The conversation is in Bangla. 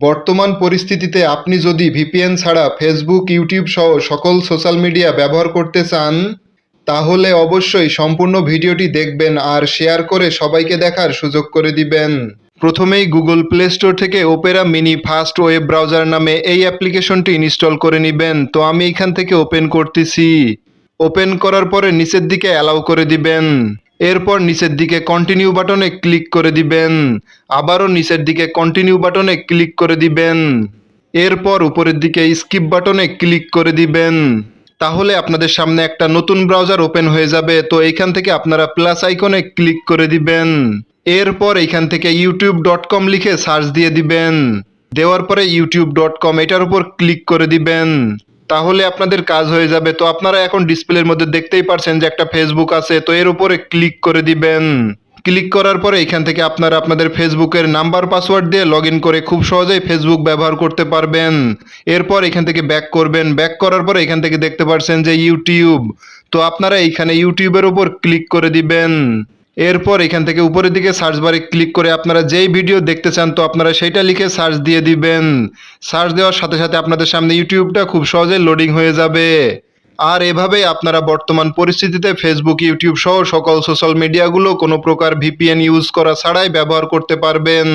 বর্তমান পরিস্থিতিতে আপনি যদি ভিপিএন ছাড়া ফেসবুক, ইউটিউব সহ সকল সোশ্যাল মিডিয়া ব্যবহার করতে চান, তাহলে অবশ্যই সম্পূর্ণ ভিডিওটি দেখবেন আর শেয়ার করে সবাইকে দেখার সুযোগ করে দিবেন। প্রথমেই গুগল প্লে স্টোর থেকে Opera mini fast web browser নামে এই অ্যাপ্লিকেশনটি ইনস্টল করে নেবেন। তো আমি এখান থেকে ওপেন করতেছি। ওপেন করার পরে নিচের দিকে অ্যালাউ করে দিবেন। এরপর নিচের দিকে কন্টিনিউ বাটনে ক্লিক করে দিবেন। আবারও নিচের দিকে কন্টিনিউ বাটনে ক্লিক করে দিবেন। এরপর উপরের দিকে স্কিপ বাটনে ক্লিক করে দিবেন। তাহলে আপনাদের সামনে একটা নতুন ব্রাউজার ওপেন হয়ে যাবে। তো এইখান থেকে আপনারা প্লাস আইকনে ক্লিক করে দিবেন। এরপর এইখান থেকে ইউটিউব ডট কম লিখে সার্চ দিয়ে দিবেন। দেওয়ার পরে ইউটিউব ডট কম এটার উপর ক্লিক করে দিবেন। তাহলে আপনাদের কাজ হয়ে যাবে। তো আপনারা এখন ডিসপ্লের মধ্যে দেখতেই পারছেন যে একটা ফেসবুক আছে, তো এর উপরে ক্লিক করে দিবেন। ক্লিক করার পরে এখান থেকে আপনারা আপনাদের ফেসবুকের নাম্বার, পাসওয়ার্ড দিয়ে লগ করে খুব সহজেই ফেসবুক ব্যবহার করতে পারবেন। এরপর এখান থেকে ব্যাক করবেন। ব্যাক করার পরে এখান থেকে দেখতে পারছেন যে ইউটিউব তো আপনারা এইখানে ইউটিউবের উপর ক্লিক করে দিবেন। এরপর এখান থেকে উপরের দিকে সার্চ বারে ক্লিক করে আপনারা যেই ভিডিও দেখতে চান, তো আপনারা সেইটা লিখে সার্চ দিয়ে দিবেন। সার্চ দেওয়ার সাথে সাথে আপনাদের সামনে ইউটিউবটা খুব সহজে লোডিং হয়ে যাবে। আর এভাবেই আপনারা বর্তমান পরিস্থিতিতে ফেসবুক ইউটিউব সহ সকল সোশ্যাল মিডিয়াগুলো কোনো প্রকার ভিপিএন ইউজ করা ছাড়াই ব্যবহার করতে পারবেন।